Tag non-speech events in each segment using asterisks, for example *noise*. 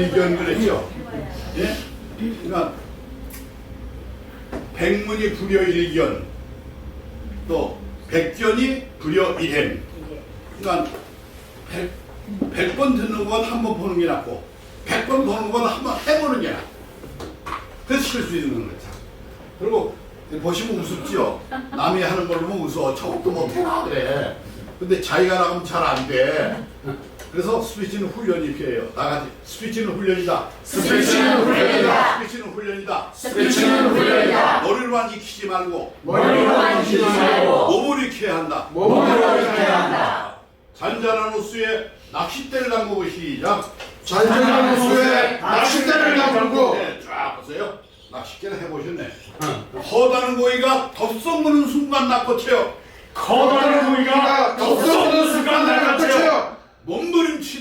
일견 그랬죠? 예? 그러니까 백문이 불여 일견 또 백견이 불여 일행. 그러니까 백, 백번 듣는 건 한 번 보는 게 낫고 백번 보는 건 한 번 해보는 게 낫고. 그래서 쉴수 있는 거죠 그리고 보시면 우습지요? 남이 하는 걸 보면 웃어 저것도 못해나 그래. 근데 자기가 나가면 잘 안돼 그래서 스피치는 훈련이 필요해요. 나가지. 스피치는 훈련이다. 스피치는 훈련이다. 스피치는 훈련이다. 스피치는 훈련이다. 머리로만 익히지 말고. 머리로만 익히지 말고. 몸을 익혀야 한다. 몸으로 익혀야 한다. 잔잔한 호수에 낚싯대를 담그고 시작. 잔잔한 호수에 낚싯대를 담그고. 네, 쫙 보세요. 낚싯대를 해보셨네. 허다는 고기가 덥석 무는 순간 낚고 채요 커다란 고기가 덥석는 순간 날같아요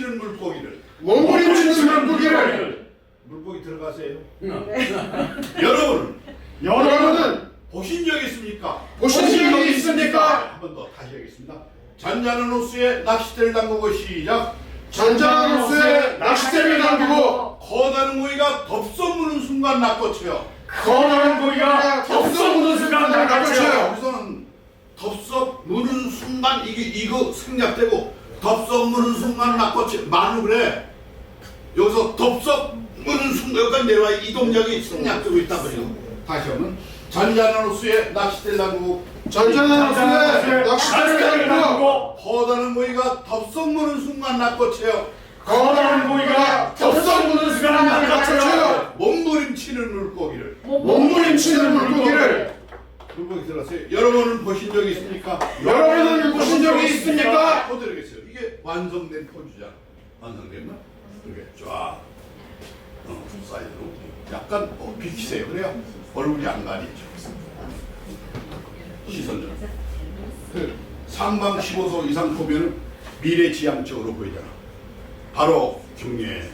몸부림치는 물고기를. 몸부림치는 물고기를. 물고기 들어가세요. *laughs* 여러분 여러분은 보신 적 있습니까? 보신 적이 있습니까? 한 번 더 다시 하겠습니다. 잔잔한 호수에 낚싯대를 담그고 시작. 잔잔한 호수에 낚싯대를 담그고 허다는 고기가 덥석 무는 순간 낚고채요. 커다란 고기가 덥석 무는 순간 날같아요. 여기서는 덥석 무는 순간 이게 이거 생략되고 덥석 무는 순간 낚고채 말로 그래 여기서 덥석 무는 순간 여기까지 내려와 이 동작이 생략되고 있다 그래요. 다시 호수에 낚싯대를 담그고 잔잔한 호수에 낚싯대를 담그고 허다는 고기가 덥석 무는 순간 낚고 채요. 커다란 고기가 덥석 무는 순간 날같아요. 몸부림치는 물고기를. 몸부림치는 물고기를. 물고기 들었어요. 여러분은 보신 적이 있습니까? 여러분은 보신 적이 있습니까? 완성된 포즈잖아 완성됐나? 이렇게 쫙 어, 사이드로. 약간 어, 비키세요. 그래요? 얼굴이 안 가리죠 시선을 그 상방 15도 이상 보면 미래 지향적으로 보이잖아. 바로 경례